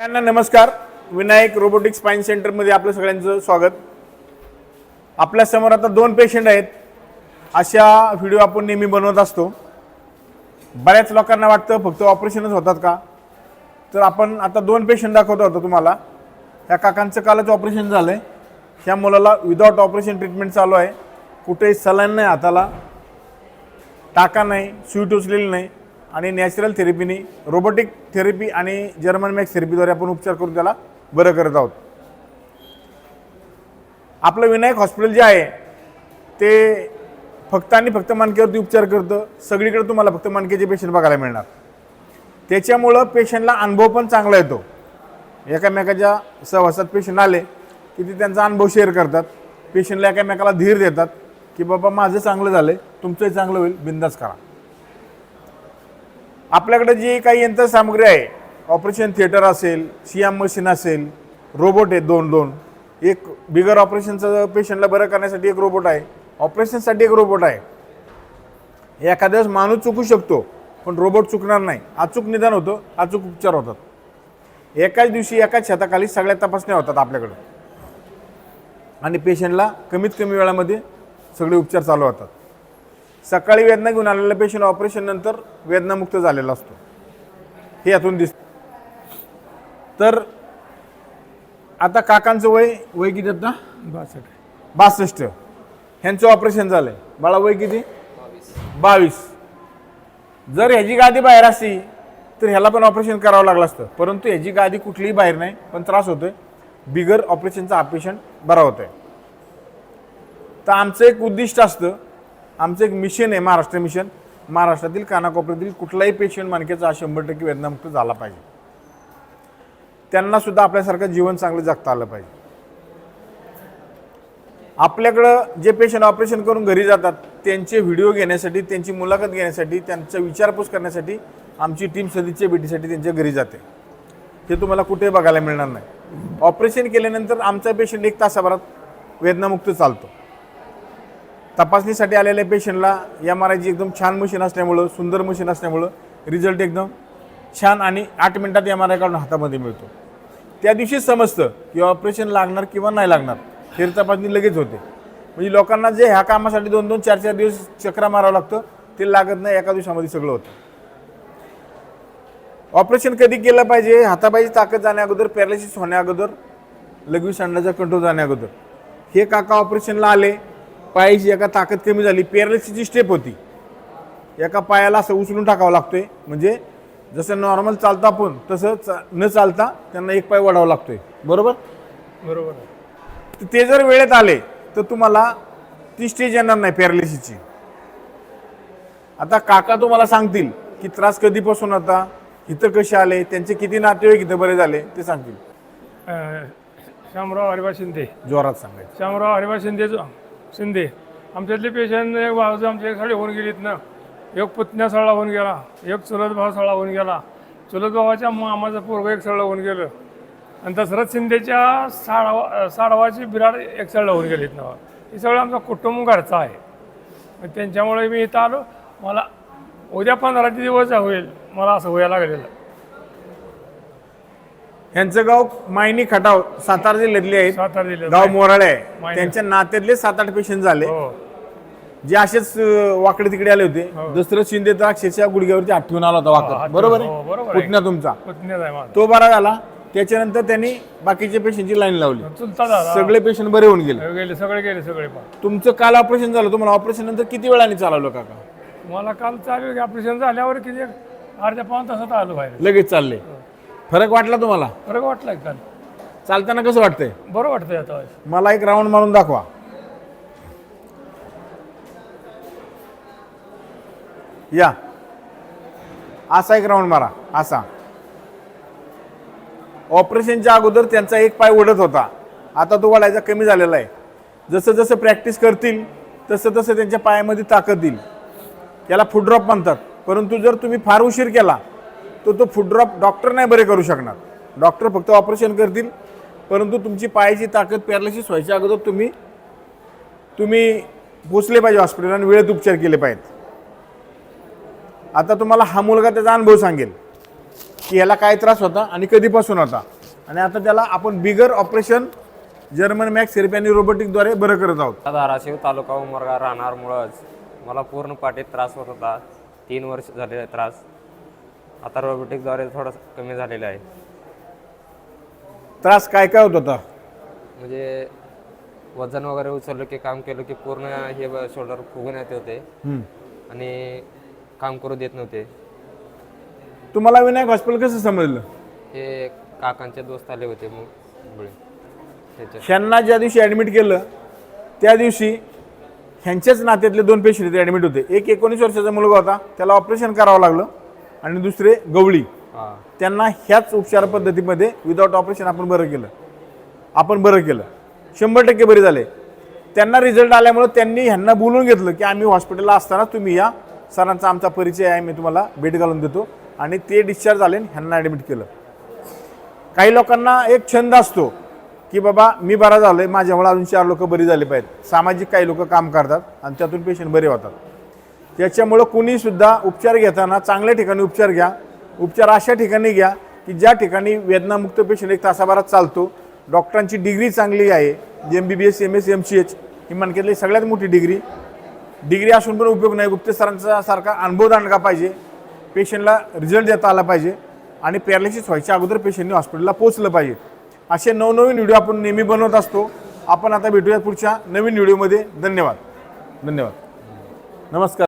सगळ्यांना नमस्कार. Vinayak robotic spine सेंटरमध्ये आपलं सगळ्यांचं स्वागत. आपल्यासमोर आता दोन पेशंट आहेत. अशा व्हिडिओ आपण नेहमी बनवत असतो. बऱ्याच लोकांना वाटतं फक्त ऑपरेशनच होतात का? तर आपण आता दोन पेशंट दाखवत होतो तुम्हाला. त्या काकांचं कालच ऑपरेशन झालं आहे ह्या मुलाला विदाउट ऑपरेशन ट्रीटमेंट चालू आहे. कुठेही सलाईन नाही हाताला. टाका नाही स्वीट उचलेली नाही. आणि नॅचरल थेरपीनी रोबोटिक थेरपी आणि जर्मन मॅक्स थेरपीद्वारे आपण उपचार करून त्याला बरं करत आहोत. आपलं विनायक हॉस्पिटल जे आहे ते फक्त आणि फक्त मानकेवरती उपचार करतं. सगळीकडे तुम्हाला फक्त मानकेचे पेशंट बघायला मिळणार. त्याच्यामुळं पेशंटला अनुभव पण चांगला येतो. एकामेकाच्या सहवासात पेशंट आले की ते त्यांचा अनुभव शेअर करतात. पेशंटला एकामेकाला धीर देतात की बाबा माझं चांगलं झालं आहे तुमचंही चांगलं होईल. बिंदास करा. आपल्याकडे जी काही यंत्रसामग्री आहे ऑपरेशन थिएटर असेल सी एम मशीन असेल रोबोट आहे दोन दोन. एक बिगर ऑपरेशनचं पेशंटला बरं करण्यासाठी एक रोबोट आहे. ऑपरेशनसाठी एक रोबोट आहे. एखाद्या वेळेस माणूस चुकू शकतो पण रोबोट चुकणार नाही. अचूक निदान होतं अचूक उपचार होतात. एकाच दिवशी एकाच छताखाली सगळ्या तपासण्या होतात आपल्याकडं. आणि पेशंटला कमीत कमी वेळामध्ये सगळे उपचार चालू होतात. सकाळी वेदना घेऊन आलेला पेशंट ऑपरेशन नंतर वेदनामुक्त झालेला असतो. हे यातून दिसत तर आता काकांचं वय वय किती आता? बासष्ट. बासष्ट. ह्यांचं ऑपरेशन झालंय. बाळा वय किती? बावीस. जर ह्याची गादी बाहेर असती तर ह्याला पण ऑपरेशन करावं लागलं असतं. परंतु ह्याची गादी कुठलीही बाहेर नाही पण त्रास होतोय. बिगर ऑपरेशनचा हा पेशंट बरा होतोय. तर आमचं एक उद्दिष्ट असतं आमचं एक मिशन आहे महाराष्ट्र मिशन. महाराष्ट्रातील कानाकोपऱ्यातील कुठलाही पेशंट मानकेचा हा शंभर टक्के वेदनामुक्त झाला पाहिजे. त्यांनासुद्धा आपल्यासारखं जीवन चांगलं जगता आलं पाहिजे. आपल्याकडं जे पेशंट ऑपरेशन करून घरी जातात त्यांचे व्हिडिओ घेण्यासाठी त्यांची मुलाखत घेण्यासाठी त्यांचा विचारपूस करण्यासाठी आमची टीम सदिच्छा भेटीसाठी त्यांच्या घरी जाते. ते तुम्हाला कुठे बघायला मिळणार नाही. ऑपरेशन केल्यानंतर आमचा पेशंट एक तासाभरात वेदनामुक्त चालतो. तपासणीसाठी आलेल्या पेशंटला एम आर आयची एकदम छान मशीन असल्यामुळं सुंदर मशीन असल्यामुळं रिझल्ट एकदम छान आणि आठ मिनटात एम आर आय काढून हातामध्ये मिळतो. त्या दिवशीच समजतं की ऑपरेशन लागणार किंवा नाही लागणार हे तपासणी लगेच होते. म्हणजे लोकांना जे ह्या कामासाठी दोन दोन चार चार दिवस चक्रा मारावं लागतं ते लागत नाही एका दिवसामध्ये सगळं होतं. ऑपरेशन कधी केलं पाहिजे? हातापायची ताकद जाण्या अगोदर पॅरालिसिस होण्या अगोदर लघवी सांडाचा कंट्रोल जाण्या अगोदर. हे काका ऑपरेशनला आले पायाची एका ताकद कमी झाली पॅरालिसिसची स्टेप होती. एका पायाला असं उचलून टाकावं लागतोय. म्हणजे जसं नॉर्मल चालतो आपण तसं चा न चालता त्यांना एक पाय वडावा लागतोय. बरोबर? बरोबर. ते जर वेळेत आले तर तुम्हाला ती स्टेज येणार नाही पॅरालिसिसची आता काका तुम्हाला सांगतील की त्रास कधीपासून होता इथं कसे आले त्यांचे किती नातेवाईक इथं बरे झाले ते सांगतील. शामराव हरिबा शिंदे. जोरात सांगायचं. शामराव हरिबा शिंदे शिंदे आमच्यातले पेशंट एक भावाचं आमच्या एक साडे होऊन गेलीत ना. एक पुतण्या सळा होऊन गेला एक चुलत भाव सळा होऊन गेला. चुलत भावाच्या मामाचं पोरग एक सळा होऊन गेलं. आणि दशरथ शिंदेच्या साडवा साडवाची बिराड एक सळा होऊन गेलीत ना. हे सगळं आमचा कुटुंब घरचा आहे. मग त्यांच्यामुळे मी इथं आलो. मला उद्या पंधराचे दिवस होईल. मला असं व्हायला लागलेलं. यांचं गाव मायनी खटाव सातारा जिल्ह्यातले आहेत जिल्ह्यात गाव मोराळे आहे. मायनी. त्यांच्या नात्यातले सात आठ पेशंट झाले. हो. जे असेच अं, वाकडे तिकडे आले होते. दसरथ शिंदे तर अक्षरशः गुडघ्यावरती आठवून आला होता वाकड. बरोबर हो, आहे बरोबर आहे. पुतण्या तुमचा. पुतण्याच आहे माझा तो बरा झाला. त्याच्यानंतर त्यांनी बाकीचे पेशंटची लाईन लावली. चुलता सगळे पेशंट बरे होऊन गेले. गेले सगळे गेले सगळे पण. तुमचं काल ऑपरेशन झालं. तुम्हाला ऑपरेशन नंतर किती वेळाने चालवलं काका? मला काल चालू ऑपरेशन झाल्यावर किती? एक अर्ध्या पाऊन तासात आलो बाहेर. लगेच चालले. फरक वाटला तुम्हाला? बरं वाटलं काल. चालताना कसं वाटतंय? बरं वाटतंय आता मला एक राऊंड मारून दाखवा. या. असा एक राऊंड मारा. असा. ऑपरेशनच्या अगोदर त्यांचा एक पाय ओढत होता. आता तो वडायचा कमी झालेला आहे. जसं जसं प्रॅक्टिस करतील तसं तसं त्यांच्या पायामध्ये ताकद येईल. याला फुट ड्रॉप म्हणतात. परंतु जर तुम्ही फार उशीर केला तर तो फुट ड्रॉप डॉक्टर नाही बरे करू शकणार. डॉक्टर फक्त ऑपरेशन करतील. परंतु तुमची पायाची ताकद पॅरालिसिस व्हायच्या अगोदर तुम्ही तुम्ही पोचले पाहिजे हॉस्पिटल आणि वेळेत उपचार केले पाहिजेत. आता तुम्हाला हा मुलगा त्याचा अनुभव सांगेल की ह्याला काय त्रास होता आणि कधीपासून होता. आणि आता त्याला आपण बिगर ऑपरेशन जर्मन मॅक्स थेरपी आणि रोबोटिकद्वारे बरं करत आहोत. धाराशिव तालुका उमरगा राहणारमुळंच मला पूर्ण पाठीत त्रास होत होता. तीन वर्ष झालेला त्रास. आता रोबोटिकद्वारे थोडा कमी झालेला आहे. त्रास काय काय होत होता? म्हणजे वजन वगैरे उचललं की काम केलं की पूर्ण हे शोल्डर फुगून येते. होते हम्म. आणि काम करू देत नव्हते. तुम्हाला विनायक हॉस्पिटल कसं समजलं? हे काकांचे दोस्त आले होते मग मुळे त्याच्या ह्यांना ज्या दिवशी ॲडमिट केलं त्या दिवशी ह्यांच्याच नात्यातले दोन पेशंट इथे ॲडमिट होते. एक एकोणीस वर्षाचा मुलगा होता त्याला ऑपरेशन करावं लागलं. आणि दुसरे गवळी. त्यांना ह्याच उपचार पद्धतीमध्ये विदाऊट ऑपरेशन आपण बरं केलं. आपण बरं केलं. शंभर टक्के बरे झाले. त्यांना रिझल्ट आल्यामुळे त्यांनी ह्यांना बोलून घेतलं की आम्ही हॉस्पिटलला असताना तुम्ही या. सरांचा आमचा परिचय आहे मी तुम्हाला भेट घालून देतो. आणि ते डिस्चार्ज झाले ह्यांना ॲडमिट केलं. काही लोकांना एक छंद असतो की बाबा मी बरा झालोय माझ्यामुळे अजून चार लोक बरी झाले पाहिजेत. सामाजिक काही लोक काम करतात आणि त्यातून पेशंट बरे होतात. त्याच्यामुळं कुणीसुद्धा उपचार घेताना चांगल्या ठिकाणी उपचार घ्या. उपचार अशा ठिकाणी घ्या की ज्या ठिकाणी वेदनामुक्त पेशंट एक तासाभरात चालतो. डॉक्टरांची डिग्री चांगली आहे. M B B S M S M C H ही मानकेतली सगळ्यात मोठी डिग्री. डिग्री असून पण उपयोग नाही. गुप्ते सरांचा सारखा अनुभव आणला पाहिजे. पेशंटला रिझल्ट देता आला पाहिजे. आणि पॅरालिसिस व्हायच्या अगोदर पेशंटने हॉस्पिटलला पोहोचलं पाहिजे. असे नवनवीन व्हिडिओ आपण नेहमी बनवत असतो. आपण आता भेटूयात पुढच्या नवीन व्हिडिओमध्ये. धन्यवाद. धन्यवाद. नमस्कार.